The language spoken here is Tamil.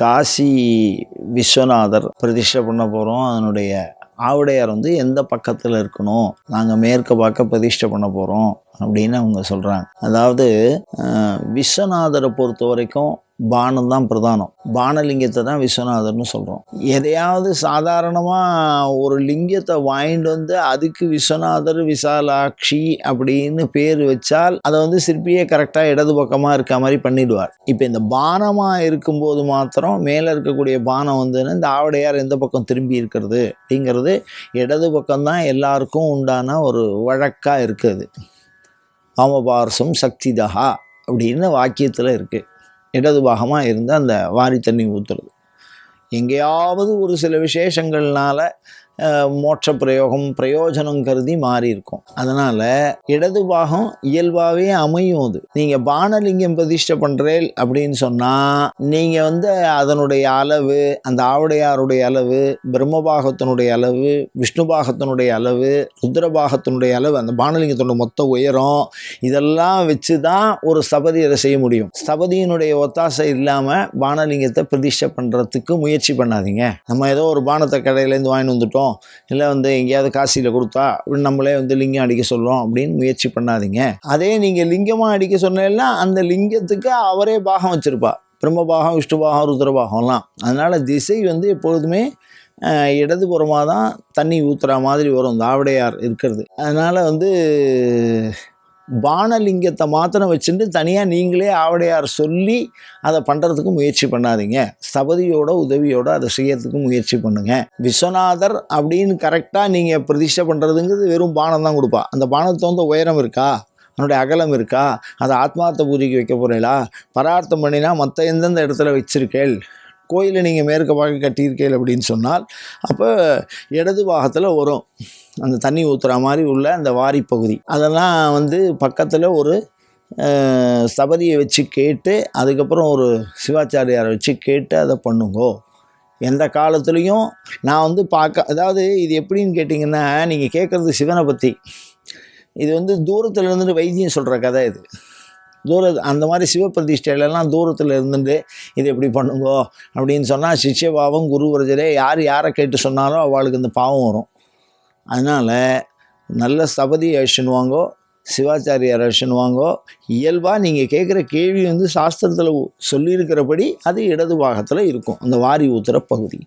காசி விஸ்வநாதர் பிரதிஷ்டை பண்ண போகிறோம் அதனுடைய ஆவுடையார் வந்து எந்த பக்கத்தில் இருக்கணும்? நாங்கள் மேற்க பார்க்க பிரதிஷ்டை பண்ண போகிறோம் அப்படின்னு அவங்க சொல்கிறாங்க அதாவது விஸ்வநாதரை பொறுத்த வரைக்கும் பானம் தான் பிரதானம். பானலிங்கத்தை தான் விஸ்வநாதர்னு சொல்கிறோம் எதையாவது சாதாரணமாக ஒரு லிங்கத்தை வாங்கிட்டு வந்து அதுக்கு விஸ்வநாதர் விசாலாட்சி அப்படின்னு பேர் வச்சால் அதை வந்து சிற்பியே கரெக்டாக இடது பக்கமாக இருக்க மாதிரி பண்ணிடுவார். இப்போ இந்த பானமாக இருக்கும்போது மாத்திரம் மேலே இருக்கக்கூடிய பானம் வந்துன்னு இந்த ஆவடையார் எந்த பக்கம் திரும்பி இருக்கிறது அப்படிங்கிறது இடது பக்கம்தான் எல்லாருக்கும் உண்டான ஒரு வழக்காக இருக்குது. காமபாரசம் சக்திதா அப்படின்னு வாக்கியத்தில் இருக்குது இடது பாகமாக இருந்து அந்த வாரி தண்ணி ஊற்றுறது எங்கேயாவது ஒரு சில விசேஷங்கள்னால மோட்ச பிரயோகம் பிரயோஜனம் கருதி மாறி இருக்கும் அதனால் இடது பாகம் இயல்பாகவே அமையும் அது. நீங்கள் பானலிங்கம் பிரதிஷ்டை பண்ணுறேன் அப்படின்னு சொன்னால் நீங்கள் வந்து அதனுடைய அளவு அந்த ஆவுடையாருடைய அளவு பிரம்மபாகத்தினுடைய அளவு விஷ்ணு பாகத்தினுடைய அளவு ருத்ரபாகத்தினுடைய அளவு அந்த பானலிங்கத்தோட மொத்த உயரம் இதெல்லாம் வச்சு தான் ஒரு ஸ்தபதியை செய்ய முடியும். ஸ்தபதியினுடைய ஒத்தாசை இல்லாமல் பானலிங்கத்தை பிரதிஷ்டை பண்ணுறதுக்கு முயற்சி பண்ணாதீங்க. நம்ம ஏதோ ஒரு பானத்தை கடையிலேருந்து வாங்கிட்டு வந்துட்டோம். இல்லை வந்து எங்கேயாவது காசியில் கொடுத்தா அப்படின்னு நம்மளே வந்து லிங்கம் அடிக்க சொல்கிறோம் அப்படின்னு முயற்சி பண்ணாதீங்க. அதே நீங்கள் லிங்கமாக அடிக்க சொன்னீங்கன்னா அந்த லிங்கத்துக்கு அவரே பாகம் வச்சுருப்பா பிரம்மபாகம் விஷ்ணுபாகம் ருத்ரபாகம்லாம் அதனால் திசை வந்து எப்பொழுதுமே இடதுபுறமாக தான் தண்ணி ஊற்றுற மாதிரி வரும். தாவடையார் இருக்கிறது. அதனால் வந்து பானலிங்கத்தை மாத்திரம் வச்சுட்டு தனியாக நீங்களே ஆவடையார் சொல்லி அதை பண்ணுறதுக்கு முயற்சி பண்ணாதீங்க. ஸ்தபதியோட உதவியோடு அதை செய்யறதுக்கு முயற்சி பண்ணுங்க. விஸ்வநாதர் அப்படின்னு கரெக்டாக நீங்கள் பிரதிஷ்டை பண்ணுறதுங்கிறது வெறும் பானம் தான் கொடுப்பா. அந்த பானத்தை வந்து உயரம் இருக்கா? அதனுடைய அகலம் இருக்கா? அதை ஆத்மார்த்த பூஜைக்கு வைக்க போகிறீங்களா பரார்த்தம் பண்ணினா மற்ற எந்தெந்த இடத்துல வச்சிருக்கேள்? கோயிலை நீங்கள் மேற்க பார்க்க கட்டியிருக்கேள் அப்படின்னு சொன்னால் அப்போ இடது பாகத்தில் வரும். அந்த தண்ணி ஊற்றுற மாதிரி உள்ள அந்த வாரி பகுதி. அதெல்லாம் வந்து பக்கத்தில் ஒரு சபரியை வச்சு கேட்டு அதுக்கப்புறம் ஒரு சிவாச்சாரியாரை வச்சு கேட்டு அதை பண்ணுங்கோ. எந்த காலத்துலேயும் நான் வந்து பார்க்க அதாவது இது எப்படின்னு கேட்டிங்கன்னா நீங்கள் கேட்குறது சிவனை பற்றி இது வந்து தூரத்தில் இருந்துட்டு வைத்தியம் சொல்கிற கதை இது. தூர அந்த மாதிரி சிவப்பிரதிஷ்டையிலலாம் தூரத்தில் இருந்துட்டு இது எப்படி பண்ணுங்கோ அப்படின்னு சொன்னால் சிஷ்யபாவம் குருவரஜரே யார் யாரை கேட்டு சொன்னாலும் அவளுக்கு இந்த பாவம் வரும். அதனால் நல்ல சபதி அழிச்சுன்னுவாங்கோ சிவாச்சாரியார் அழிச்சுனுவாங்கோ இயல்பாக நீங்கள் கேட்குற கேள்வி வந்து சாஸ்திரத்தில் சொல்லியிருக்கிறபடி அது இடது பாகத்தில் இருக்கும் அந்த வாரி ஊத்துற பகுதி.